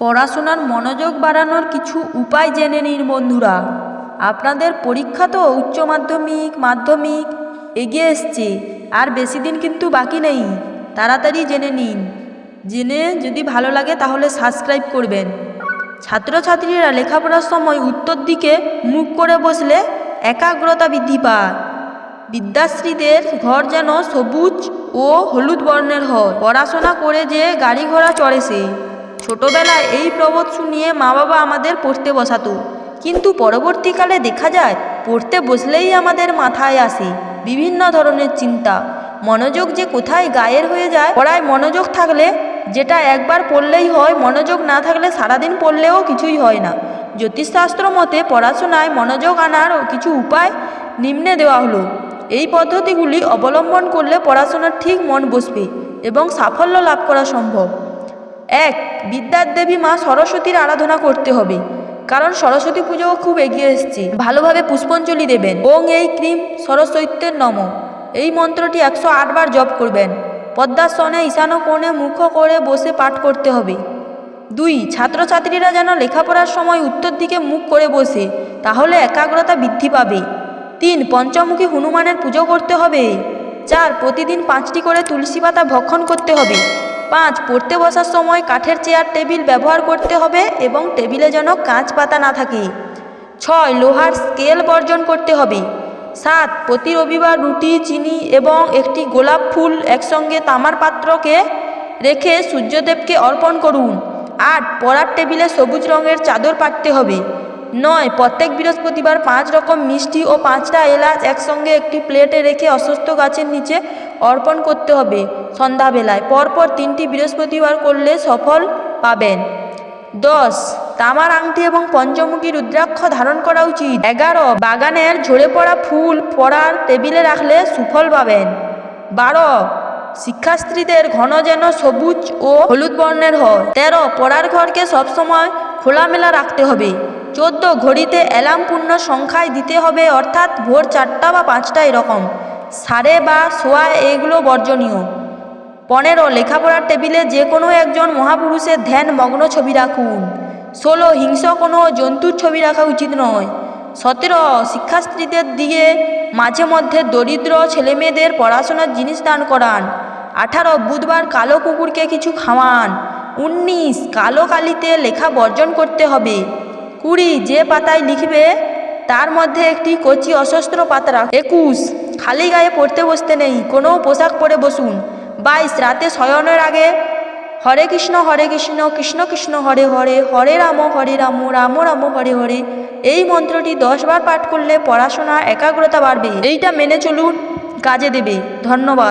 পড়াশোনার মনোযোগ বাড়ানোর কিছু উপায় জেনে নিন বন্ধুরা। আপনাদের পরীক্ষা তো উচ্চ মাধ্যমিক মাধ্যমিক, এগিয়ে এসছে, আর বেশি দিন কিন্তু বাকি নেই। তাড়াতাড়ি জেনে নিন। জেনে যদি ভালো লাগে তাহলে সাবস্ক্রাইব করবেন। ছাত্রছাত্রীরা লেখাপড়ার সময় উত্তর দিকে মুখ করে বসলে একাগ্রতা বৃদ্ধি পায়। বিদ্যাশ্রীদের ঘর যেন সবুজ ও হলুদ বর্ণের হয়। পড়াশোনা করে যে গাড়ি ঘোড়া চড়ে সে। ছোটবেলায় এই প্রবোধ শুনিয়ে মা বাবা আমাদের পড়তে বসাতো। কিন্তু পরবর্তীকালে দেখা যায়, পড়তে বসলেই আমাদের মাথায় আসে বিভিন্ন ধরনের চিন্তা। মনোযোগ যে কোথায় গায়ের হয়ে যায়, পড়ায় মনোযোগ থাকলে, যেটা একবার পড়লেই হয়, মনোযোগ না থাকলে সারাদিন পড়লেও কিছুই হয় না। জ্যোতিষশাস্ত্র মতে পড়াশোনায় মনোযোগ আনার কিছু উপায় নিম্নে দেওয়া হলো। এই পদ্ধতিগুলি অবলম্বন করলে পড়াশোনার ঠিক মন বসবে এবং সাফল্য লাভ করা সম্ভব। এক, বিদ্যার দেবী মা সরস্বতীর আরাধনা করতে হবে। কারণ সরস্বতী পুজোও খুব এগিয়ে এসছে। ভালোভাবে পুষ্পাঞ্জলি দেবেন। ওং এই ক্রিম সরস্বতীর নম। এই মন্ত্রটি একশো আটবার জপ করবেন। পদ্মাসনে ঈশান কোণে মুখ করে বসে পাঠ করতে হবে। দুই, ছাত্রছাত্রীরা যেন লেখাপড়ার সময় উত্তর দিকে মুখ করে বসে, তাহলে একাগ্রতা বৃদ্ধি পাবে। তিন, পঞ্চমুখী হনুমানের পুজো করতে হবে। চার, প্রতিদিন পাঁচটি করে তুলসী পাতা ভক্ষণ করতে হবে। পাঁচ, পড়তে বসার সময় কাঠের চেয়ার টেবিল ব্যবহার করতে হবে এবং টেবিলে যেন কাঁচ পাতা না থাকে। ছয়, লোহার স্কেল বর্জন করতে হবে। সাত, প্রতি রবিবার রুটি, চিনি এবং একটি গোলাপ ফুল একসঙ্গে তামার পাত্রকে রেখে সূর্যদেবকে অর্পণ করুন। আট, পড়ার টেবিলে সবুজ রঙের চাদর পাততে হবে। নয়, প্রত্যেক বৃহস্পতিবার পাঁচ রকম মিষ্টি ও পাঁচটা এলাচ একসঙ্গে একটি প্লেটে রেখে অসুস্থ গাছের নিচে অর্পণ করতে হবে। সন্ধ্যাবেলায় পরপর তিনটি বৃহস্পতিবার করলে সফল পাবেন। দশ, তামার আংটি এবং পঞ্চমুখী রুদ্রাক্ষ ধারণ করা উচিত। এগারো, বাগানের ঝরে পড়া ফুল পড়ার টেবিলে রাখলে সুফল পাবেন। বারো, শিক্ষার্থীদের ঘন যেন সবুজ ও হলুদ বর্ণের হয়। তেরো, পড়ার ঘরকে সবসময় খোলামেলা রাখতে হবে। চোদ্দ, ঘড়িতে অ্যালার্ম পূর্ণ সংখ্যায় দিতে হবে, অর্থাৎ ভোর চারটা বা পাঁচটা এরকম। সাড়ে বা সোয়া এগুলো বর্জনীয়। পনেরো, লেখাপড়ার টেবিলে যে কোনো একজন মহাপুরুষের ধ্যান মগ্ন ছবি রাখুন। ষোলো হিংস কোনো জন্তুর ছবি রাখা উচিত নয়। সতেরো, শিক্ষার্থীদের দিয়ে মাঝে মধ্যে দরিদ্র ছেলেমেয়েদের পড়াশোনার জিনিস দান করান। আঠারো, বুধবার কালো কুকুরকে কিছু খাওয়ান। উনিশ, কালো কালিতে লেখা বর্জন করতে হবে। কুড়ি, যে পাতায় লিখবে, তার মধ্যে একটি কচি অশস্ত্র পাতা রাখ একুশ খালি গায়ে পড়তে বসতে নেই, কোনো পোশাক পরে বসুন। বাইশ, রাতে শয়নের আগে, হরে কৃষ্ণ হরে কৃষ্ণ কৃষ্ণ কৃষ্ণ, হরে হরে হরে রাম হরে রাম রাম রাম, হরে হরে। এই মন্ত্রটি দশবার পাঠ করলে পড়াশোনা একাগ্রতা বাড়বে। এইটা মেনে চলুন, কাজে দেবে। ধন্যবাদ।